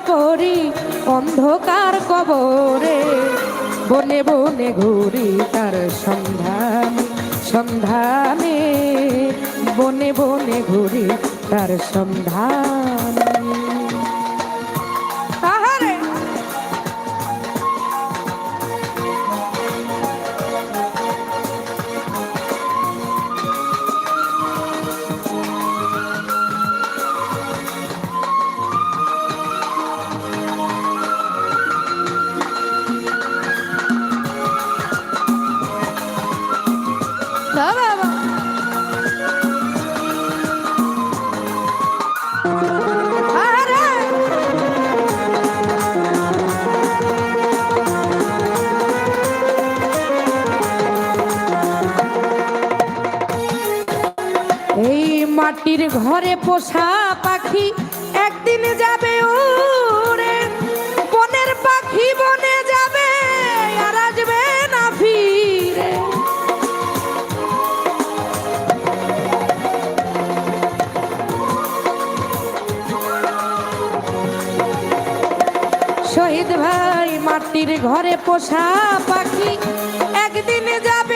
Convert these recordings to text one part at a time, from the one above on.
পরি অন্ধকার কবরে বনে বনে ঘুরি তার সন্ধান সন্ধানে। বনে বনে ঘুরি তার সন্ধান। মাটির ঘরে পোষা পাখি একদিন যাবে উড়ে, বনের পাখি বনে যাবে আর আসবে না ফিরে। শহীদ ভাই, মাটির ঘরে পোষা পাখি একদিন যাবে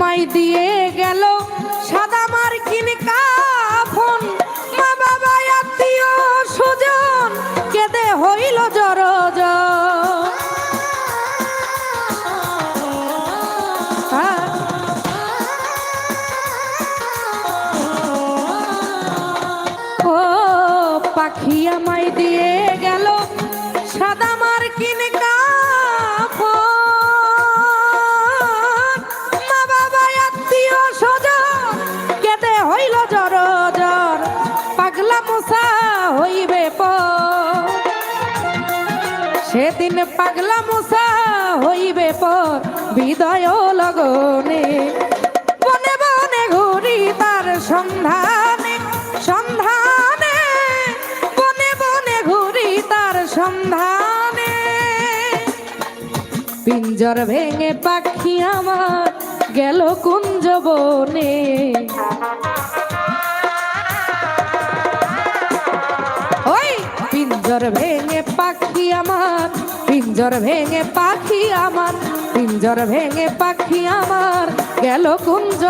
আমায় দিয়ে সেদিন পাগলা মশা হইবে পর বিদয় লগনে। বনে বনে ঘুরি তার সন্ধানে সন্ধানে। বনে বনে ঘুরি তার সন্ধানে। পিঞ্জর ভেঙে পাখি আমার গেল কুঞ্জ বনে। পিঞ্জর ভেঙে পাখি আমার পিঞ্জর ভেঙে পাখি আমার পিঞ্জর ভেঙে পাখি আমার গেল কুঞ্জ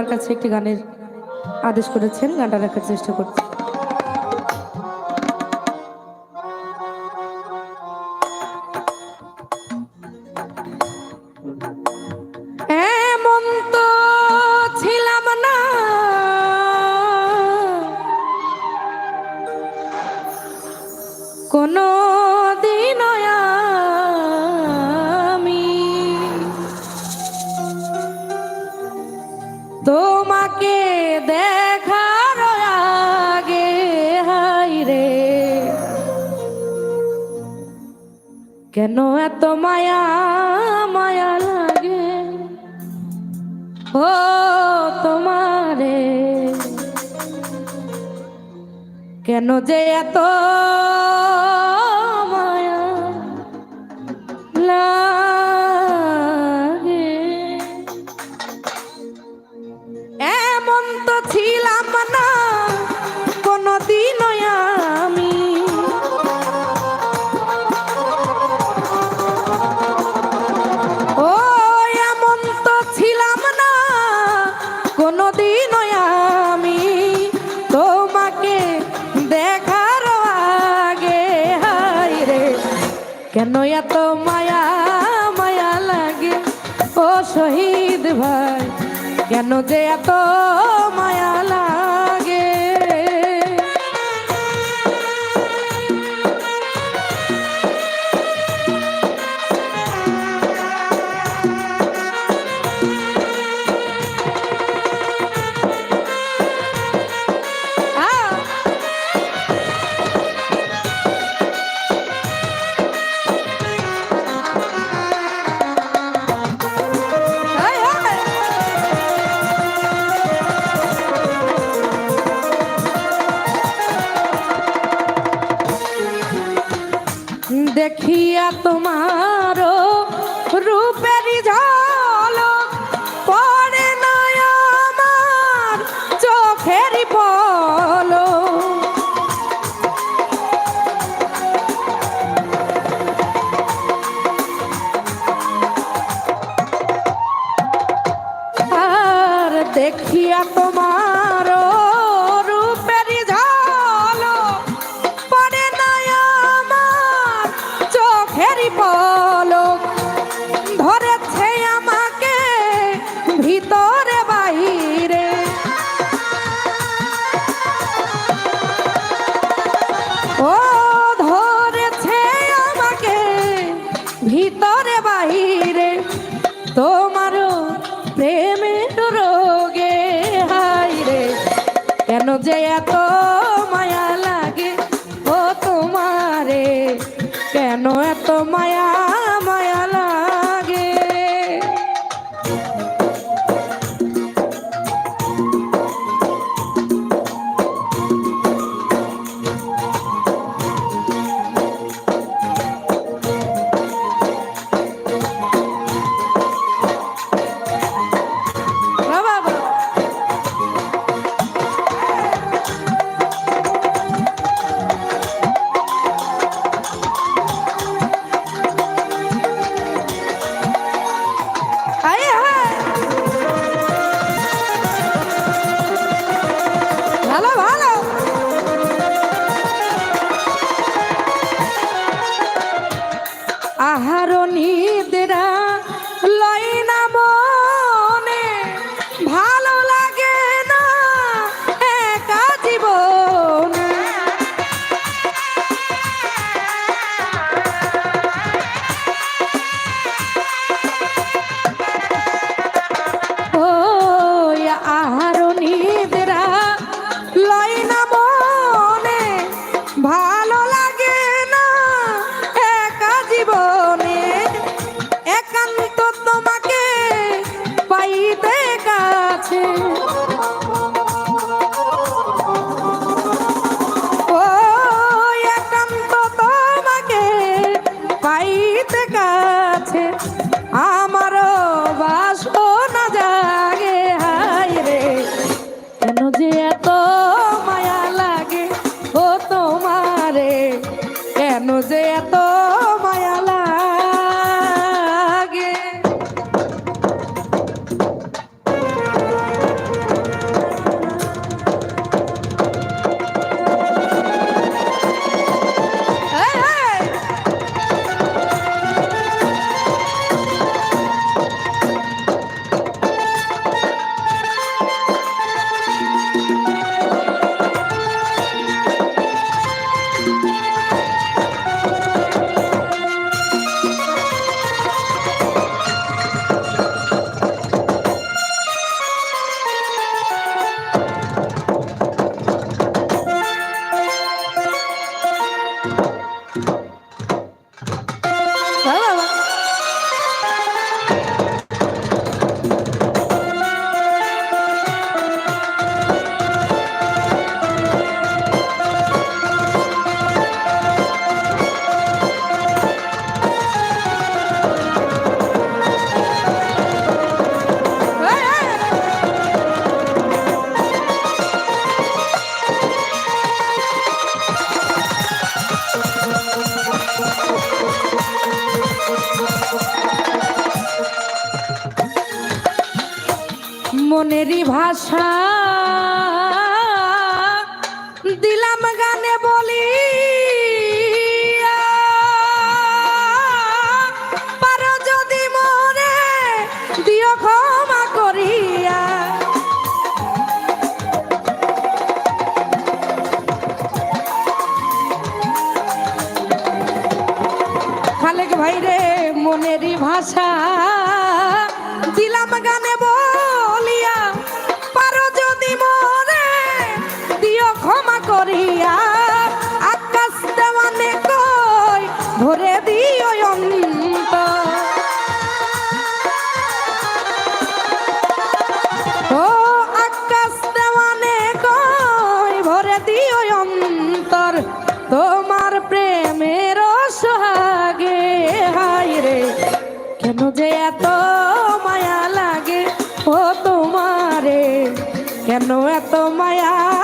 আমার কাছে একটি গানের আদেশ করেছেন গানটা রাখার চেষ্টা করছি। কেন এত মায়া মায়া লাগে? ও তোমারে কেন যে এত কেন এত মায়া মায়া লাগে। ও শহীদ ভাই কেন যে এত মায়া লাগে? দেখিয়া তোমার রূপে যে এত মায়া লাগে ও তোমারে কেন এত মায়া কেন এত মায়া।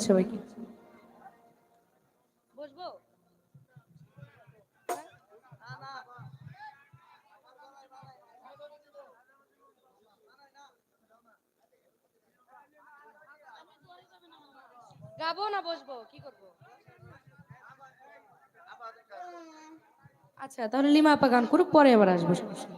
ধন্যবাদ সবাইকে গাবো না বসবো? কি করব? আচ্ছা তাহলে লিমা আপা গান করুক পরে আবার আসব সমস্যা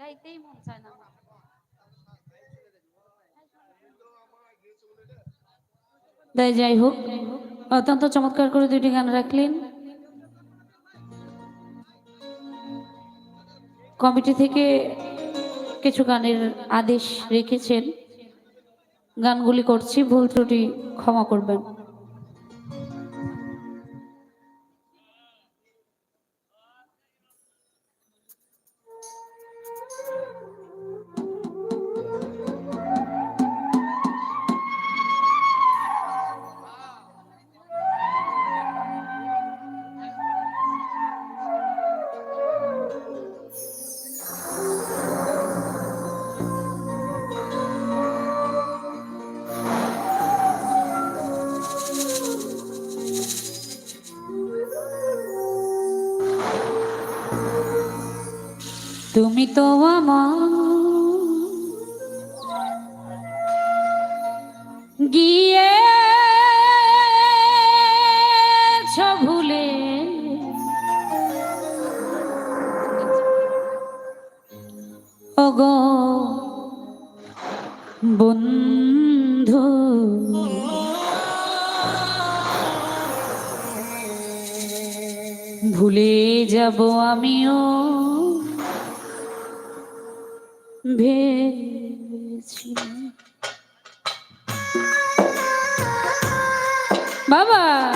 গাইতেই মন চায় না তাই যাই হোক, অত্যন্ত চমৎকার করে দুইটি গান রাখলেন। কমিটি থেকে কিছু গানের আদেশ রেখেছেন। গানগুলি করছি, ভুল ত্রুটি ক্ষমা করবেন। তুমি তো আমার ভেবেছি বাবা!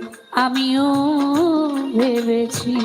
আমিও ভেবেছি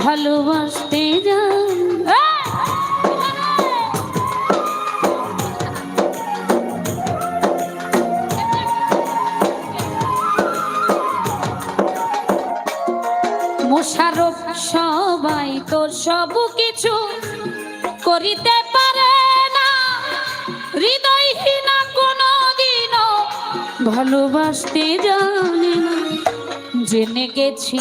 ভালোবাসতে যান। মোশারফ সবাই তো সব কিছু করিতে পারে না। হৃদয়হীনা কোনো দিনও ভালোবাসতে জানে না। জেনে গেছি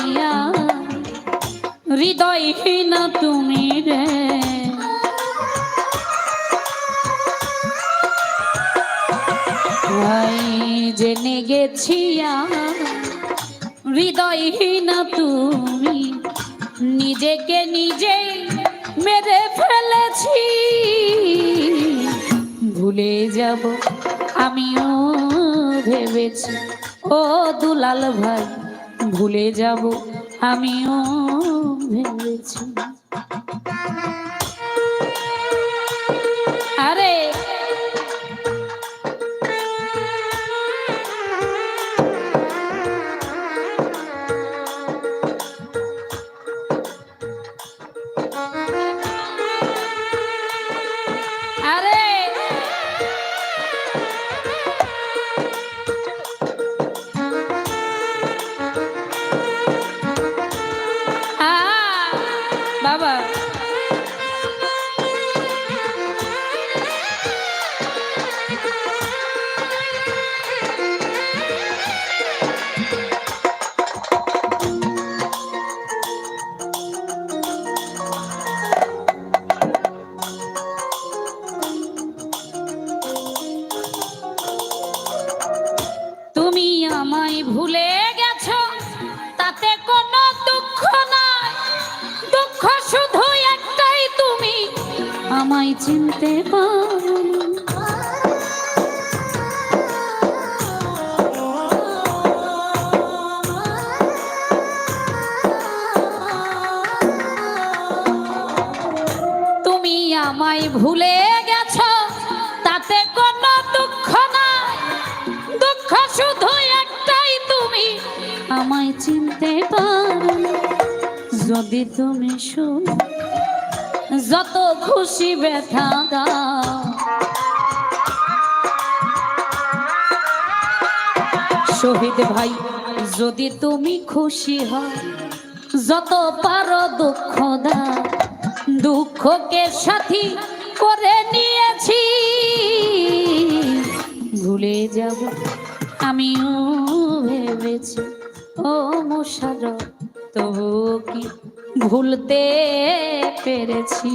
হৃদয়হীনা তুমি রে। জেনে গেছি হৃদয়হীনা তুমি। নিজেকে নিজেই মেরে ফেলেছি। ভুলে যাব আমিও ভেবেছি। ও দুলাল ভাই, ভুলে যাব আমিও আরে আমায় ভুলে গেছ? তাতে কোনো দুঃখ নাই দুঃখ শুধু একটাই তুমি। আমায় চিনতে পারো না। যদি তুমি শুনো। যত খুশি ব্যথা দাও। শহীদ ভাই, যদি তুমি খুশি হও, যত পারো দুঃখ দাও। দুঃখকে সাথী করে নিয়েছি। ভুলে যাব আমিও ভেবেছি ও মশার তবু কি ভুলতে পেরেছি?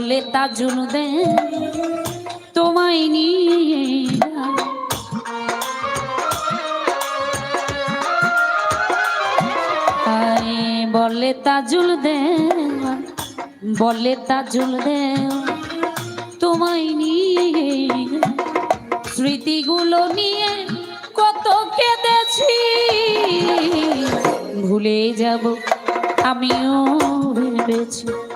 বলে তাজুল দে তোমায় নিয়ে বলে তাজুল দে বলে তাজুল দে তোমায় নিয়ে স্মৃতিগুলো নিয়ে কত কেঁদেছি, ভুলে যাব, আমিও ভেবেছি।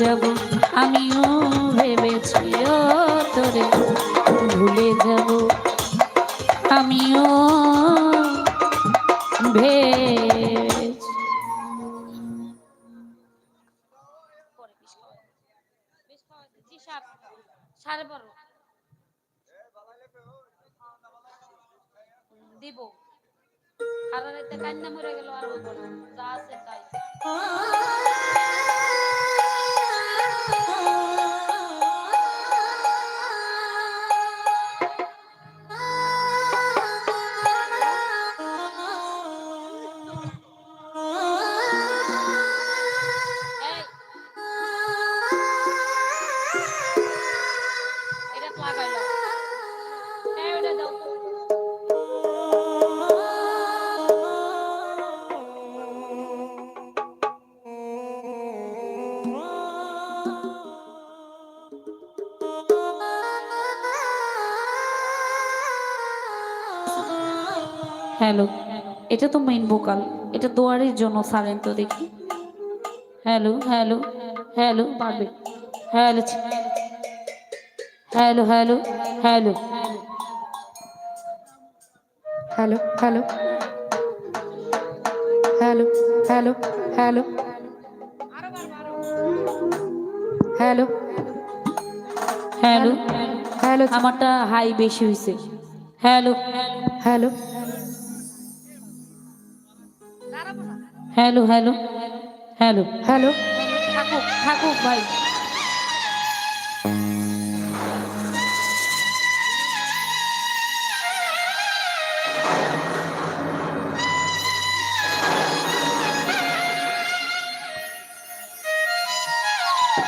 যাব। আমিও ভেবেছি, ও তোরে ভুলে যাব। আমিও সাড়ে বারো দিব। রাতে কান্না মরে গেল, আর যা আছে তাই। এটা তো মেইন ভোকাল এটা দোয়ারের জন্য সাইলেন্ট তো দেখি। হ্যালো হ্যালো হ্যালো পারবে। Hello hello hello hello hello hello hello hello hello hello hello hello আমারটা হাই বেশি হয়েছে hello hello hello hello hello hello থাকুক থাকুক ভাই